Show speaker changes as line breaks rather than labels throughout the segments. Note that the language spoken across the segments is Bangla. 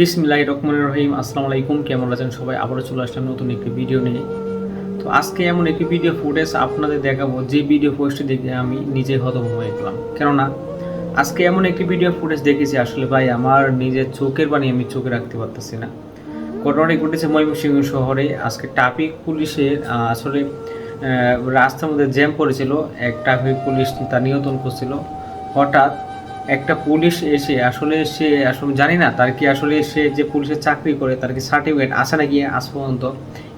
বিসমিল্লাহ রহমান রহিম, আসসালামু আলাইকুম, কেমন আছেন সবাই? আবারও চলে আসলাম নতুন একটি ভিডিও নিয়ে। তো আজকে এমন একটি ভিডিও ফুটেজ আপনাদের দেখাবো, যে ভিডিও পোস্টটি দেখে আমি নিজে হতম হয়ে গেলাম। কেননা, আজকে এমন একটি ভিডিও ফুটেজ দেখেছি, আসলে ভাই, আমার নিজের চোখের পানি আমি চোখে রাখতে পারতেছি না। ঘটনাটি ঘটেছে ময়মনসিংহ শহরে। আজকে ট্রাফিক পুলিশের আসলে রাস্তার মধ্যে জ্যাম পড়েছিল এক ট্রাফিক পুলিশ তা নিয়ন্ত্রণ করছিল। হঠাৎ একটা পুলিশ এসে আসলে সে আসলে জানি না, তার কি আসলে সে যে পুলিশের চাকরি করে, তার কি সার্টিফিকেট আছে নাকি আজ পর্যন্ত?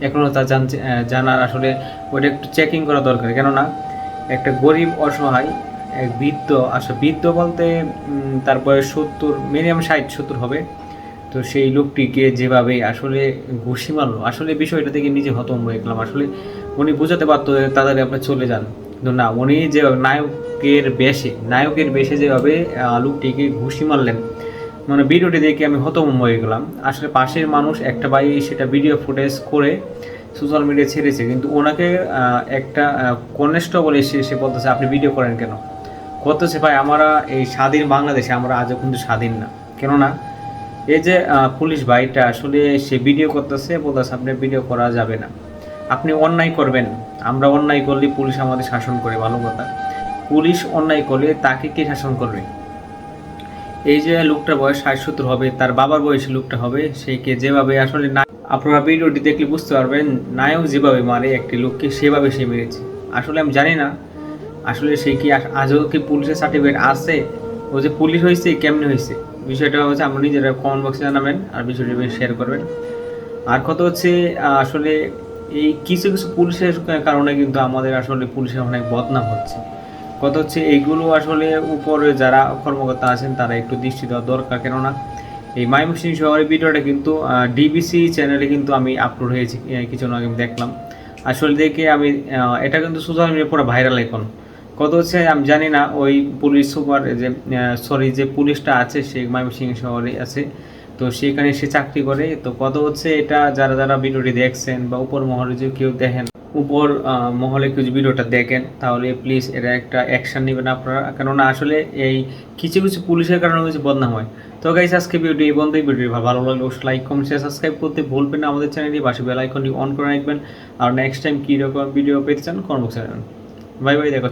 এখনও তা জানছে জানার আসলে ওটা একটু চেকিং করা দরকার। কেননা একটা গরিব অসহায়, এক বৃদ্ধ আসলে বৃদ্ধ বলতে তার বয়স সত্তর, মিনিমাম ষাট, সত্তর হবে। তো সেই লোকটিকে যেভাবে আসলে ঘুষি মারলো, আসলে বিষয়টা থেকে নিজে হতম হয়ে গেলাম। আসলে উনি বোঝাতে পারতো তাড়াতাড়ি আপনি চলে যান। কিন্তু না, উনি যে নায়কের বেশে নায়কের বেশে যেভাবে লোকটিকে ঘুষি মারলেন মানে ভিডিওটি দেখে আমি হতম হয়ে গেলাম। আসলে পাশের মানুষ, একটা ভাই সেটা ভিডিও ফুটেজ করে সোশ্যাল মিডিয়া ছেড়েছে, কিন্তু ওনাকে একটা কনেস্টেবল এসে এসে বলতেছে, আপনি ভিডিও করেন কেন? করতেছে ভাই, আমরা এই স্বাধীন বাংলাদেশে, আমরা আজও কিন্তু স্বাধীন না। কেননা, এই যে পুলিশ ভাইটা আসলে সে ভিডিও করতেছে, বলতেছে, আপনি ভিডিও করা যাবে না। আপনি অন্যায় করবেন। আমরা অন্যায় করলে পুলিশ আমাদের শাসন করে, ভালো কথা। পুলিশ অন্যায় করলে তাকে কে শাসন করবে? এই যে লোকটার বয়স ষাট সত্তর হবে, তার বাবার বয়সী লোকটা হবে সেইকে যেভাবে আসলে না আপনারা ভিডিওটি দেখলে বুঝতে পারবেন, নায়ক যেভাবে মারে একটি লোককে, সেভাবে সে মেরেছে। আসলে আমি জানি না, আসলে সে কি আজও কি পুলিশের সার্টিফিকেট আছে? ও যে পুলিশ হয়েছে, কেমনি হয়েছে? বিষয়টা হচ্ছে আমরা নিজেরা কমেন্ট বক্সে জানাবেন, আর বিষয়টি শেয়ার করবেন। আর কত হচ্ছে আসলে এই কিছু কিছু পুলিশের কারণে কিন্তু আমাদের আসলে পুলিশের অনেক বদনাম হচ্ছে। কত হচ্ছে এইগুলো আসলে উপরে যারা কর্মকর্তা আছেন, তারা একটু দৃষ্টি দেওয়া দরকার। কেননা এই মাইমুসিং শহরের ভিডিওটা কিন্তু ডিবিসি চ্যানেলে কিন্তু আমি আপলোড হয়েছি কিছুক্ষণ আগে আমি দেখলাম। আসলে দেখে আমি এটা কিন্তু সোশ্যাল মিডিয়া পুরো ভাইরাল এখন। কত হচ্ছে আমি জানি না, ওই পুলিশ সুপার যে সরি যে পুলিশটা আছে, সে ময়মনসিংহ শহরে আছে। তো সেখানে সে চাকরি করে। তো কত হচ্ছে এটা যারা যারা ভিডিওটি দেখছেন বা উপর মহলে যদি কেউ দেখেন, উপর মহলে কেউ ভিডিওটা দেখেন, তাহলে প্লিজ এটা একটা অ্যাকশন নেবেন আপনারা। কেননা আসলে এই কিছু কিছু পুলিশের কারণে কিছু বদনাম হয়। তো গাইস আজকে ভিডিও এই বন্ধই ভিডিও ভালো লাগলে অবশ্যই লাইক কমেন্ট শেয়ার সাবস্ক্রাইব করতে ভুলবেন না আমাদের চ্যানেলটি পাশে বেল আইকনটি অন করে রাখবেন। আর নেক্সট টাইম কী রকম ভিডিও পেতে চান কর্মক্ষ বাই বাই দেখা।